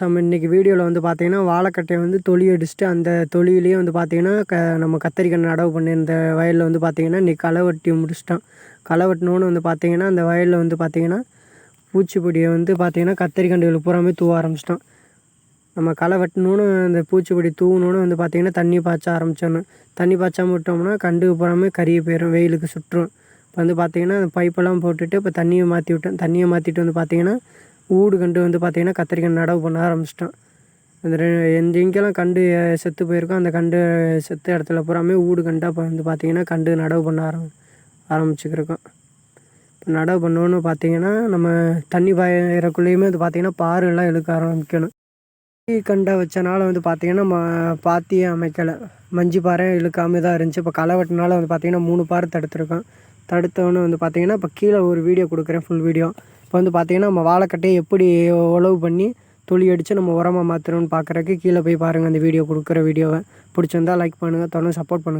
நம்ம இன்றைக்கி வீடியோவில் வந்து பார்த்தீங்கன்னா வாழைக்கட்டையை வந்து தொழி அடிச்சுட்டு அந்த தொலியிலேயே வந்து பார்த்தீங்கன்னா க நம்ம கத்தரிக்கன்று நடவு பண்ணியிருந்த வயலில் வந்து பார்த்தீங்கன்னா இன்றைக்கி களை வெட்டி முடிச்சிட்டான். களை வெட்டினோன்னு வந்து பார்த்தீங்கன்னா அந்த வயலில் வந்து பார்த்தீங்கன்னா பூச்சிப்பொடியை வந்து பார்த்திங்கன்னா கத்தரிக்கண்டுகள் பூராமே தூவ ஆரம்பிச்சிட்டான். நம்ம களை வெட்டணுன்னு அந்த பூச்சிப்பொடி தூவணுன்னு வந்து பார்த்தீங்கன்னா தண்ணி பாய்ச்ச ஆரம்பிச்சிடணும். தண்ணி பாய்ச்சாமல் விட்டோம்னா கண்டு பூராமே கறியை போயிடும் வெயிலுக்கு சுற்றும் இப்போ வந்து பார்த்தீங்கன்னா பைப்பெல்லாம் போட்டுட்டு இப்போ தண்ணியை மாற்றி விட்டேன். தண்ணியை மாற்றிட்டு வந்து பார்த்திங்கன்னா ஊடு கண்டு வந்து பார்த்திங்கன்னா கத்திரிக்காய் நடவு பண்ண ஆரம்பிச்சிட்டோம் அந்த எந்த எங்கெல்லாம் கண்டு செத்து போயிருக்கோ அந்த கண்டு செத்த இடத்துல பூராமே ஊடு கண்டாக இப்போ வந்து பார்த்திங்கன்னா கண்டு நடவு பண்ண ஆரம் ஆரம்பிச்சுக்கிருக்கோம். இப்போ நடவு பண்ணோன்னு பார்த்தீங்கன்னா நம்ம தண்ணி பாயிறக்குள்ளேயுமே வந்து பார்த்திங்கன்னா பாருலாம் இழுக்க ஆரம்பிக்கணும். கண்டை வச்சனால வந்து பார்த்திங்கன்னா ம பாத்தியே அமைக்கலை. மஞ்சு பாறை இழுக்காமல் தான் இருந்துச்சு. இப்போ களை வெட்டினால வந்து பார்த்திங்கன்னா மூணு பாறை தடுத்துருக்கோம். தடுத்தவொன்னே வந்து பார்த்திங்கன்னா இப்போ கீழே ஒரு வீடியோ கொடுக்குறேன் ஃபுல் வீடியோ இப்போ வந்து பார்த்தீங்கன்னா நம்ம வாழைக்கட்டையை எப்படி உழவு பண்ணி துளி அடித்து நம்ம உரமாக மாற்றணும்னு பார்க்குறக்கு கீழே போய் பாருங்கள் அந்த வீடியோ கொடுக்குற வீடியோவை. பிடிச்சிருந்தா லைக் பண்ணுங்கள் தொடர்ந்து சப்போர்ட் பண்ணுங்கள்